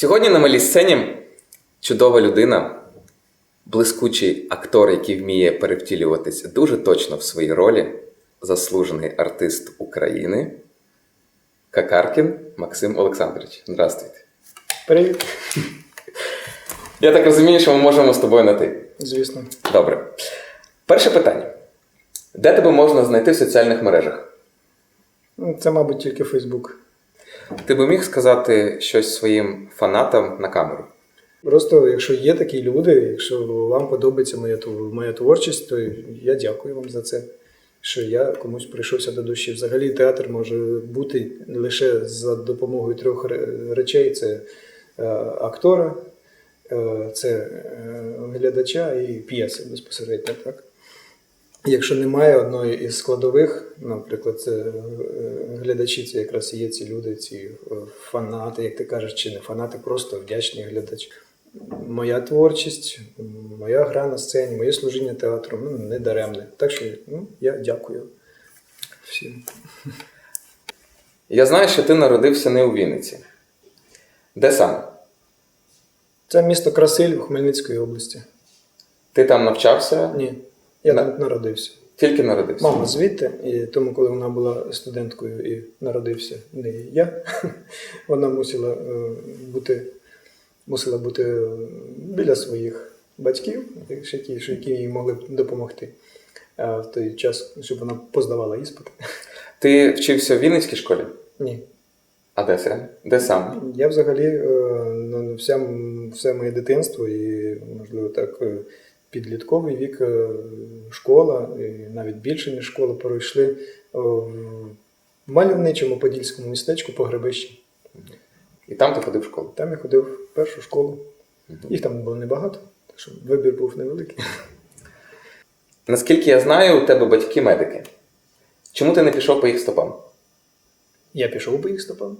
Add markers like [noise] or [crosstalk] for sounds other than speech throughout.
Сьогодні на малій сцені чудова людина, блискучий актор, який вміє перевтілюватися дуже точно в своїй ролі, заслужений артист України Какаркін Максим Олександрович. Здравствуйте. Привіт, [laughs] Я так розумію, що ми можемо з тобою на ти. звісно. Добре. Перше питання: де тебе можна знайти в соціальних мережах? Ну, Це, мабуть, тільки Фейсбук. Ти би міг сказати щось своїм фанатам на камеру? Просто, якщо є такі люди, якщо вам подобається моя, моя творчість, то я дякую вам за це. Що я комусь прийшовся до душі. Взагалі театр може бути лише за допомогою трьох речей: це е, актора, е, це е, глядача і п'єси безпосередньо. Так? Якщо немає одної із складових, наприклад, це е, глядачі, це якраз і є ці люди, ці е, фанати, як ти кажеш, чи не фанати, просто вдячний глядач. Моя творчість, моя гра на сцені, моє служіння театру ну, не даремне. Так що ну, я дякую всім. Я знаю, що ти народився не у Вінниці. Де саме? Це місто Красиль в Хмельницької області. Ти там навчався, Ні, я Да. тут народився. тільки народився. Мама звідти, і тому, коли вона була студенткою і народився не я, [laughs] вона мусила е, бути, мусила бути е, біля своїх батьків, які, що- які їй могли б допомогти е, в той час, щоб вона поздавала іспити. Ти вчився в Вінницькій школі? Ні. А де це? Де саме? Я взагалі е, ну, вся, м- все моє дитинство і, можливо, так, е, підлітковий вік, е, школа, і навіть більше, ніж школа, пройшли е, в мальовничому подільському містечку Погребищі. І там ти ходив в школу. Там я ходив в першу школу. Їх там було небагато, так що вибір був невеликий. [laughs] Наскільки я знаю, у тебе батьки медики. Чому ти не пішов по їх стопам? Я пішов по їх стопам.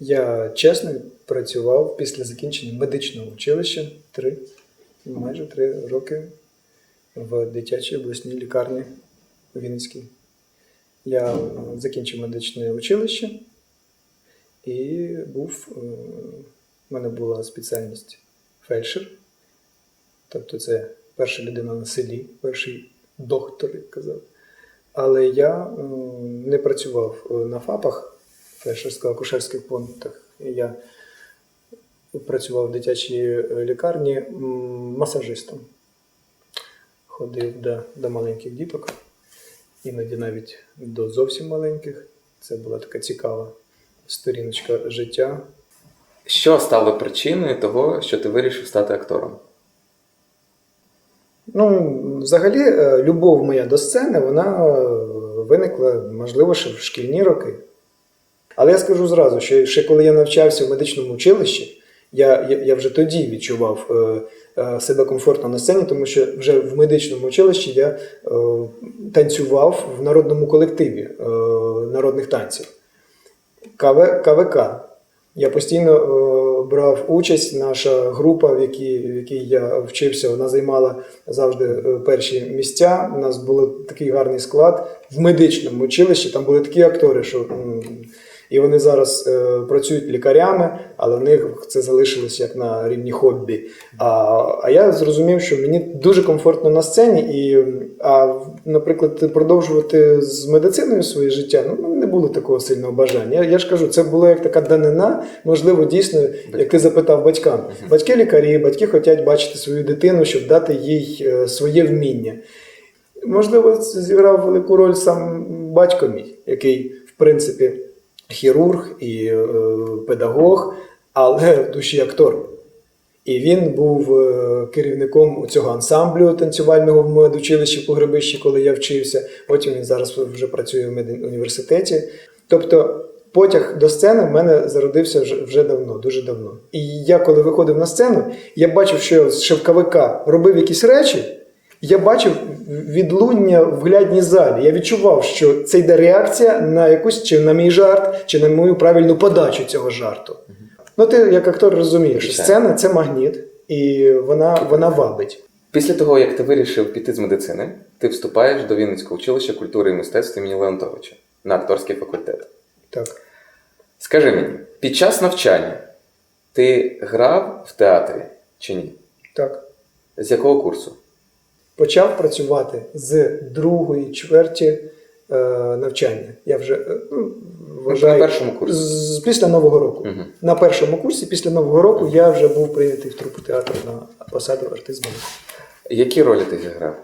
Я чесно працював після закінчення медичного училища три, майже три роки в дитячій обласній лікарні Вінницькій. Я е, закінчив медичне училище і був, е, в мене була спеціальність фельдшер. Тобто це перша людина на селі, перший доктор, як казав. Але я е, не працював на ФАПах, фельдшерсько-акушерських пунктах. Я працював в дитячій е, лікарні масажистом. Ходив до, до маленьких діток, іноді навіть до зовсім маленьких. Це була така цікава сторіночка життя. Що стало причиною того, що ти вирішив стати актором? Ну, взагалі, е, любов моя до сцени, вона е, виникла, можливо, ще в шкільні роки. Але я скажу зразу, що ще коли я навчався в медичному училищі, я, я, я вже тоді відчував е, е, себе комфортно на сцені, тому що вже в медичному училищі я е, танцював в народному колективі е, народних танців. КВ, КВК. Я постійно е, брав участь. Наша група, в якій, в якій я вчився, вона займала завжди е, перші місця. У нас був такий гарний склад в медичному училищі. Там були такі актори, що м, і вони зараз е, працюють лікарями, але в них це залишилось як на рівні хобі. А, а я зрозумів, що мені дуже комфортно на сцені, і а, наприклад, продовжувати з медициною своє життя, ну не було такого сильного бажання. Я, я ж кажу, це було як така данина, можливо, дійсно, як ти запитав батькам. Батьки лікарі, батьки хочуть бачити свою дитину, щоб дати їй е, своє вміння. Можливо, це зіграв велику роль сам батько мій, який, в принципі, хірург і е, педагог, але в [laughs] душі актор. І він був е, керівником цього ансамблю танцювального в медучилищі по Гребищі, коли я вчився. Потім він зараз вже працює в медуніверситеті. Тобто потяг до сцени в мене зародився вже, давно, дуже давно. І я, коли виходив на сцену, я бачив, що я з шевковика робив якісь речі. Я бачив відлуння в глядній залі. Я відчував, що це йде реакція на якусь чи на мій жарт, чи на мою правильну подачу цього жарту. Ну, ти як актор розумієш, що сцена це магніт, і вона, вона вабить. Після того, як ти вирішив піти з медицини, ти вступаєш до Вінницького училища культури і мистецтв імені Леонтовича на акторський факультет. Так. Скажи мені, під час навчання Ти грав в театрі чи ні? Так. З якого курсу? Почав працювати з другої чверті е, навчання. Я вже е, ну, вважаю, на першому курсі. з, після Нового року. Угу. На першому курсі, після Нового року, я вже був прийнятий в трупу театру на посаду артист. Які ролі ти зіграв?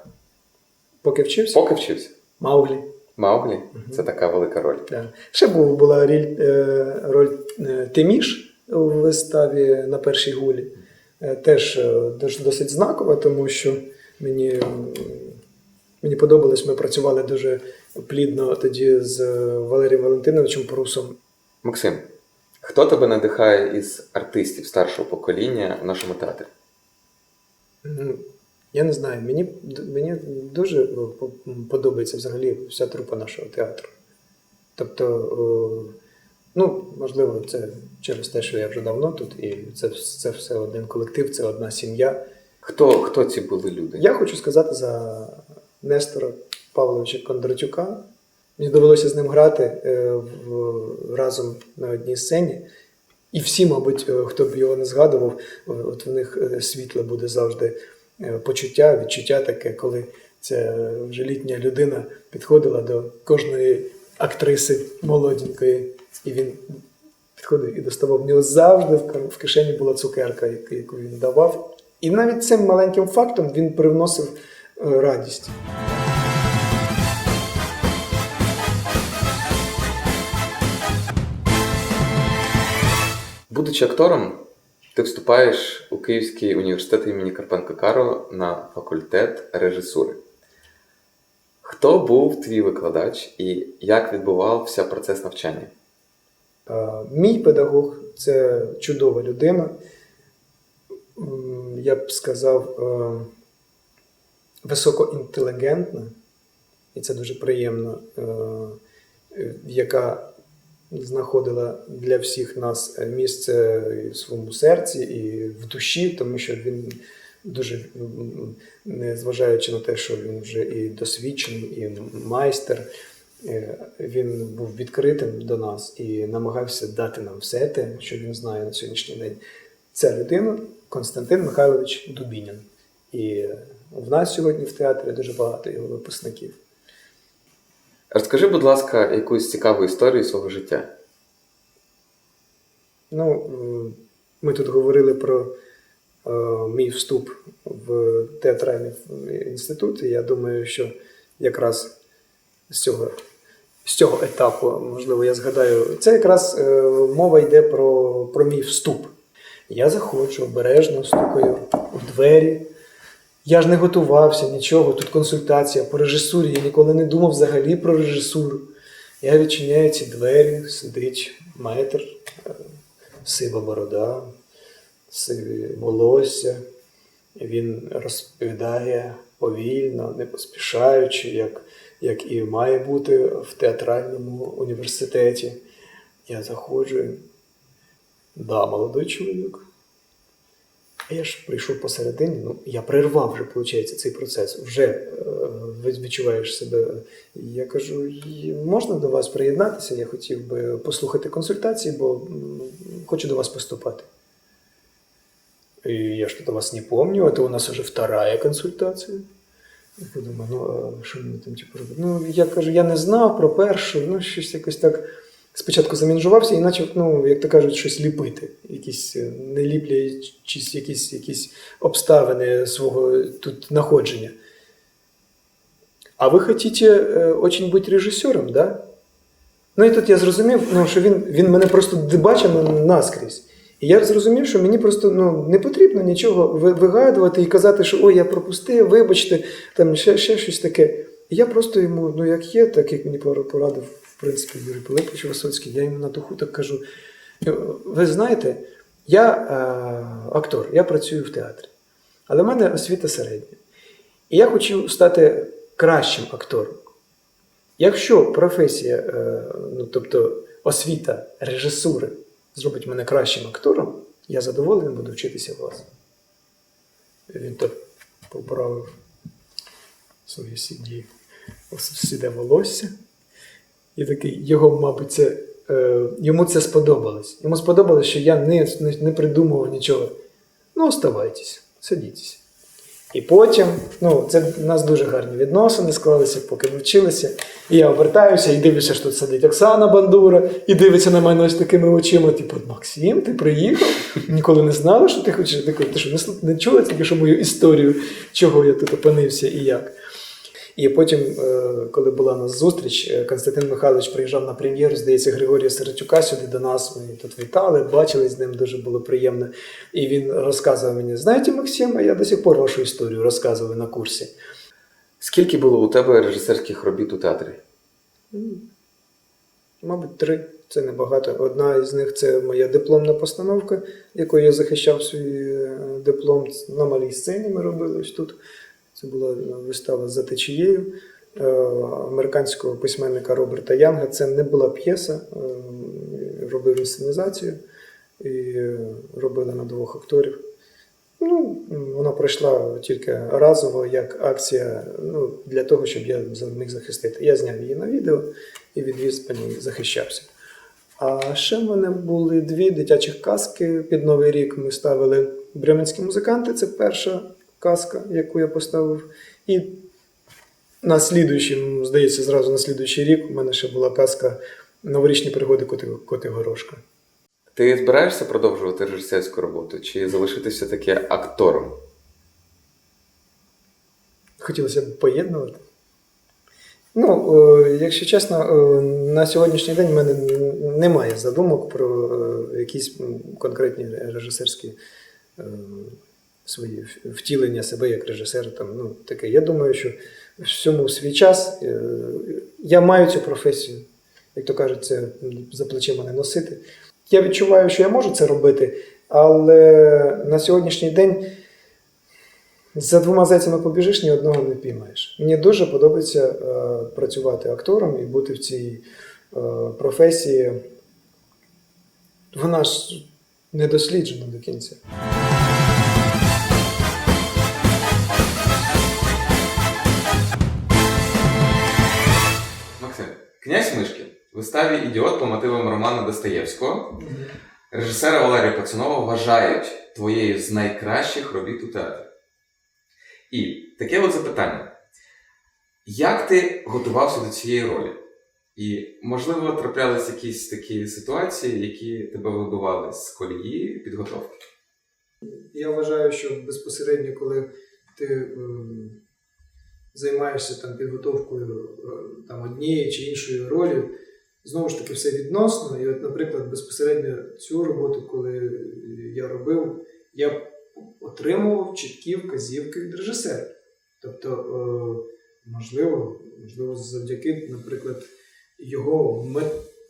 Поки вчився, Поки вчився? Мауглі. Мауглі? Це така велика роль. Да. Ще була роль, е, роль е, Тиміш у виставі на першій гулі. Теж досить знакова, тому що мені, мені подобалось, ми працювали дуже плідно тоді з е, Валерієм Валентиновичем Прусом. Максим, хто тебе надихає із артистів старшого покоління в нашому театрі? Я не знаю, мені, мені дуже е, подобається взагалі вся трупа нашого театру. Тобто, е, ну, можливо, це через те, що я вже давно тут, і це, це все один колектив, це одна сім'я. Хто, хто ці були люди? Я хочу сказати за Нестора Павловича Кондратюка. Мені довелося з ним грати е, в, разом на одній сцені. І всі, мабуть, е, хто б його не згадував, е, от в них світле буде завжди почуття, відчуття таке, коли ця вже літня людина підходила до кожної актриси молоденької, і він підходив і доставав. В нього завжди в кишені була цукерка, яку він давав. І навіть цим маленьким фактом він привносив е, радість. Будучи актором, ти вступаєш у Київський університет імені Карпенка Каро на факультет режисури. Хто був твій викладач і як відбувався процес навчання? Е, Мій педагог це чудова людина. Я б сказав, е, високоінтелігентна, і це дуже приємно, е, яка знаходила для всіх нас місце і в своєму серці і в душі, тому що він дуже, незважаючи на те, що він вже і досвідчений, і майстер, Е, Він був відкритим до нас і намагався дати нам все те, що він знає на сьогоднішній день. Ця людина Константин Михайлович Дубінін. І в нас сьогодні в театрі дуже багато його випускників. Розкажи, будь ласка, якусь цікаву історію свого життя. Ну, ми тут говорили про е, мій вступ в театральний інститут, і я думаю, що якраз з цього, з цього етапу, можливо, я згадаю, це якраз е, мова йде про, про мій вступ. Я заходжу обережно, стукаю у двері. Я ж не готувався нічого. Тут консультація по режисурі. Я ніколи не думав взагалі про режисуру. Я відчиняю ці двері, сидить метр, е, сива борода, сиві волосся. Він розповідає повільно, не поспішаючи, як, як і має бути в театральному університеті. Я заходжу. Да, молодий чоловік. А я ж прийшов посередині, ну я прервав вже, виходить, цей процес. Вже е, відчуваєш себе. Я кажу, можна до вас приєднатися? Я хотів би послухати консультації, бо хочу до вас поступати. І я ж то вас не помню, это у нас уже вторая консультація. Я подумав, ну а що мені там типу робити? Ну, я кажу, я не знав про першу, ну щось якось так. Спочатку замінжувався і почав, ну, як то кажуть, щось ліпити, якісь е, не ліплячись якісь, якісь обставини свого тут знаходження. А ви хочете е, очень бути режисером, да? Ну і тут я зрозумів, ну, що він, він мене просто бачив наскрізь. І я зрозумів, що мені просто ну, не потрібно нічого вигадувати і казати, що ой, я пропустив, вибачте, там ще, ще щось таке. І я просто йому, ну як є, так як мені порадив, в принципі, Юрій Пилипович Висоцький, я йому на духу так кажу: «Е, ви знаєте, я е, актор, я працюю в театрі, але в мене освіта середня. І я хочу стати кращим актором. Якщо професія, е, ну тобто освіта режисури зробить мене кращим актором, я задоволений буду вчитися у вас. Він так поправив своє сіді, сіде волосся. І такий, його, мабуть, це е, йому це сподобалось. Йому сподобалось, що я не, не, не придумував нічого. Ну, оставайтесь, садіться. І потім, ну, це в нас дуже гарні відносини склалися, поки ми вчилися. І я обертаюся і дивлюся, що тут сидить Оксана Бандура, і дивиться на мене ось такими очима, типу, Максим, ти приїхав? Ніколи не знала, що ти хочеш. Ти що, не чула тільки що мою історію, чого я тут опинився і як. І потім, е, коли була у нас зустріч, е, Константин Михайлович приїжджав на прем'єру, здається, Григорія Середчука сюди до нас. Ми тут вітали, бачили з ним, дуже було приємно. І він розказував мені: знаєте, Максим, я до сих пор вашу історію розказував на курсі. Скільки було у тебе режисерських робіт у театрі? Мабуть, три. Це небагато. Одна із них це моя дипломна постановка, якою я захищав свій е, диплом на малій сцені. Ми робили ось тут. Це була е, вистава за течією е, американського письменника Роберта Янга. Це не була п'єса, е, робив інсценізацію і робили на двох акторів. Ну, вона пройшла тільки разово як акція ну, для того, щоб я міг захистити. Я зняв її на відео і відвіз по ній захищався. А ще в мене були дві дитячих казки під Новий рік. Ми ставили Бременські музиканти. Це перша казка, яку я поставив. І на слідуючий, здається, зразу на слідуючий рік у мене ще була казка Новорічні пригоди коти, коти Горошка. Ти збираєшся продовжувати режисерську роботу чи залишитися таки актором? Хотілося б поєднувати. Ну, е, якщо чесно, е, на сьогоднішній день в мене немає задумок про е, якісь конкретні режисерські свої втілення себе як режисера. Там, ну, таке. Я думаю, що всьому свій час е, я маю цю професію, як то кажуть, це за плечима не носити. Я відчуваю, що я можу це робити, але на сьогоднішній день за двома зайцями побіжиш, ні одного не піймаєш. Мені дуже подобається е, працювати актором і бути в цій е, професії. Вона ж не досліджена до кінця. Князь Мишкін в виставі Ідіот по мотивам роману Достоєвського режисера Валерія Пацанова вважають твоєю з найкращих робіт у театрі. І таке от запитання: як ти готувався до цієї ролі? І, можливо, траплялись якісь такі ситуації, які тебе вибивали з колії підготовки? Я вважаю, що безпосередньо, коли ти ем, займаєшся там підготовкою е, там, однієї чи іншої ролі, знову ж таки все відносно. І, от, наприклад, безпосередньо цю роботу, коли я робив, я отримував чіткі вказівки від режисера. Тобто, е, можливо, можливо, завдяки, наприклад, його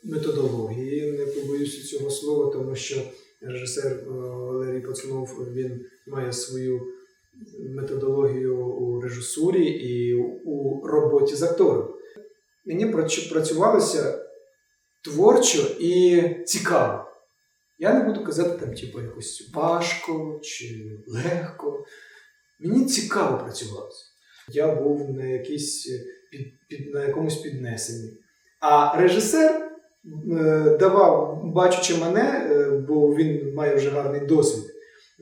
методології, не побоюся цього слова, тому що режисер е, Валерій Пацанов він має свою методологію у режисурі і у роботі з актором. Мені працювалося творчо і цікаво. Я не буду казати там, типу, якось важко чи легко. Мені цікаво працювалося. Я був на, якійсь, під, під, на якомусь піднесенні. А режисер е, давав, бачучи мене, е, бо він має вже гарний досвід,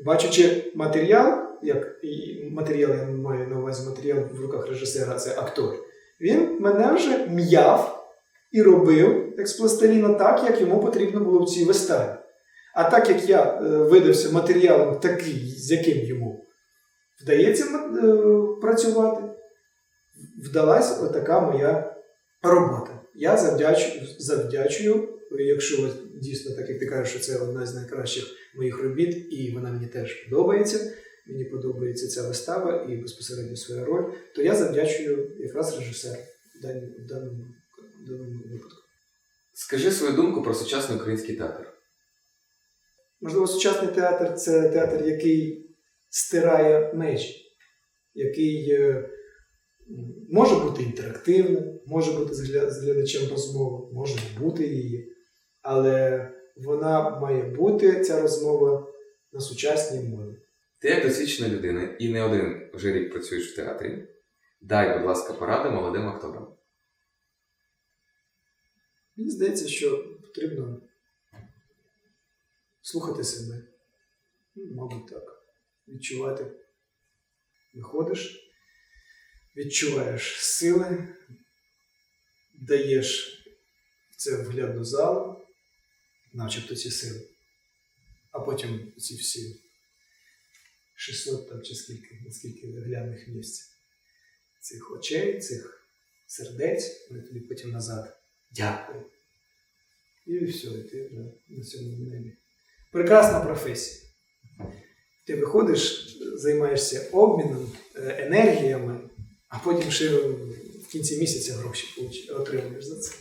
бачучи матеріал, як і матеріал, я маю на увазі матеріал в руках режисера, це актор. Він мене вже м'яв і робив пластиліна так, як йому потрібно було в цій виставі. А так як я е, видався матеріалом такий, з яким йому вдається е, працювати, вдалася отака моя робота. Я завдячую, завдячую, якщо дійсно, так як ти кажеш, що це одна з найкращих моїх робіт, і вона мені теж подобається. Мені подобається ця вистава і безпосередньо своя роль, то я завдячую якраз режисеру в даному, в даному, в даному випадку. Скажи свою думку про сучасний український театр. Можливо, сучасний театр це театр, який стирає межі, який е, може бути інтерактивним, може бути з глядачем розмова, може бути її, але вона має бути, ця розмова, на сучасній мові. Ти як досвідчена людина і не один вже рік працюєш в театрі. Дай, будь ласка, поради молодим акторам. Мені здається, що потрібно слухати себе. Ну, Мабуть, так. Відчувати. Виходиш, відчуваєш сили, даєш це вгляд до залу, начебто ці сили. А потім ці всі 600 там чи скільки, наскільки глядних місць цих очей, цих сердець, вони тобі потім назад. Дякую. І все, і ти вже на цьому небі. Прекрасна професія. Ти виходиш, займаєшся обміном, е, енергіями, а потім ще в кінці місяця гроші отримуєш за це.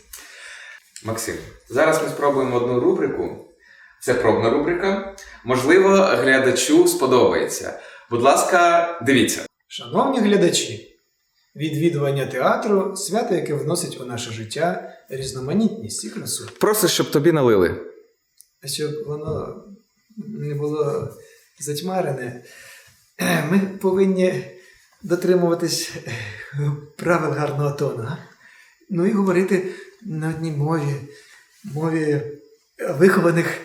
Максим, зараз ми спробуємо одну рубрику. Це пробна рубрика. Можливо, глядачу сподобається. Будь ласка, дивіться. Шановні глядачі, відвідування театру свято, яке вносить у наше життя різноманітність і красу. Просиш, щоб тобі налили. А щоб воно не було затьмарене, [clears throat] ми повинні дотримуватись правил гарного тону. а? Ну і говорити на одній мові, мові вихованих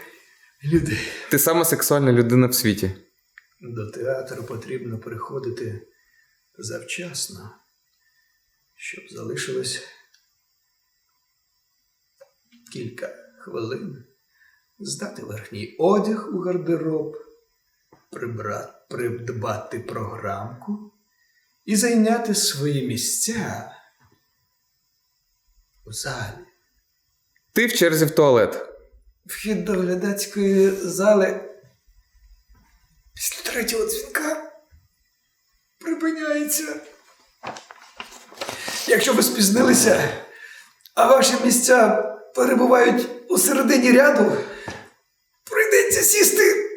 людей. Ти сама сексуальна людина в світі. До театру потрібно приходити завчасно, щоб залишилось кілька хвилин, здати верхній одяг у гардероб, прибрати, придбати програмку і зайняти свої місця у залі. Ти в черзі в туалет. Вхід до глядацької зали після третього дзвінка припиняється. Якщо ви спізнилися, а ваші місця перебувають у середині ряду, прийдеться сісти.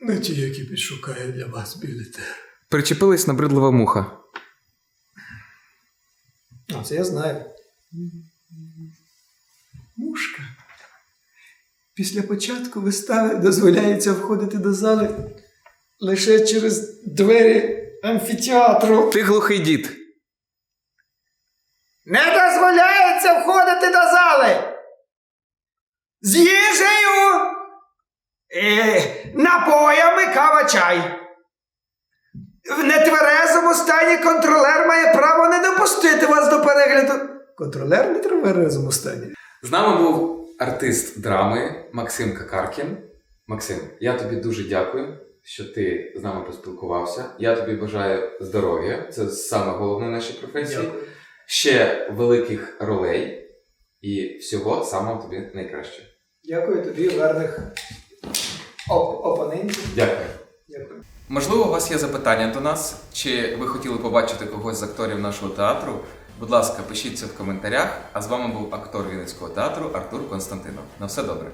На ті, які підшукає для вас білетер. Причепилась набридлива муха. А, це я знаю. Мушка. Після початку вистави дозволяється входити до зали лише через двері амфітеатру. Ти глухий дід. Не дозволяється входити до зали. З їжею, е, напоями кава чай. В нетверезому стані контролер має право не допустити вас до перегляду. Контролер в нетверезому стані. З нами був артист драми Максим Какаркін. Максим, я тобі дуже дякую, що ти з нами поспілкувався. Я тобі бажаю здоров'я. Це саме головне в нашій професії. Дякую. Ще великих ролей і всього самого тобі найкраще. Дякую тобі, гарних оп- опонентів. Дякую. Дякую. Можливо, у вас є запитання до нас, чи ви хотіли побачити когось з акторів нашого театру? Будь ласка, пишіть це в коментарях. А з вами був актор Вінницького театру Артур Константинов. На все добре.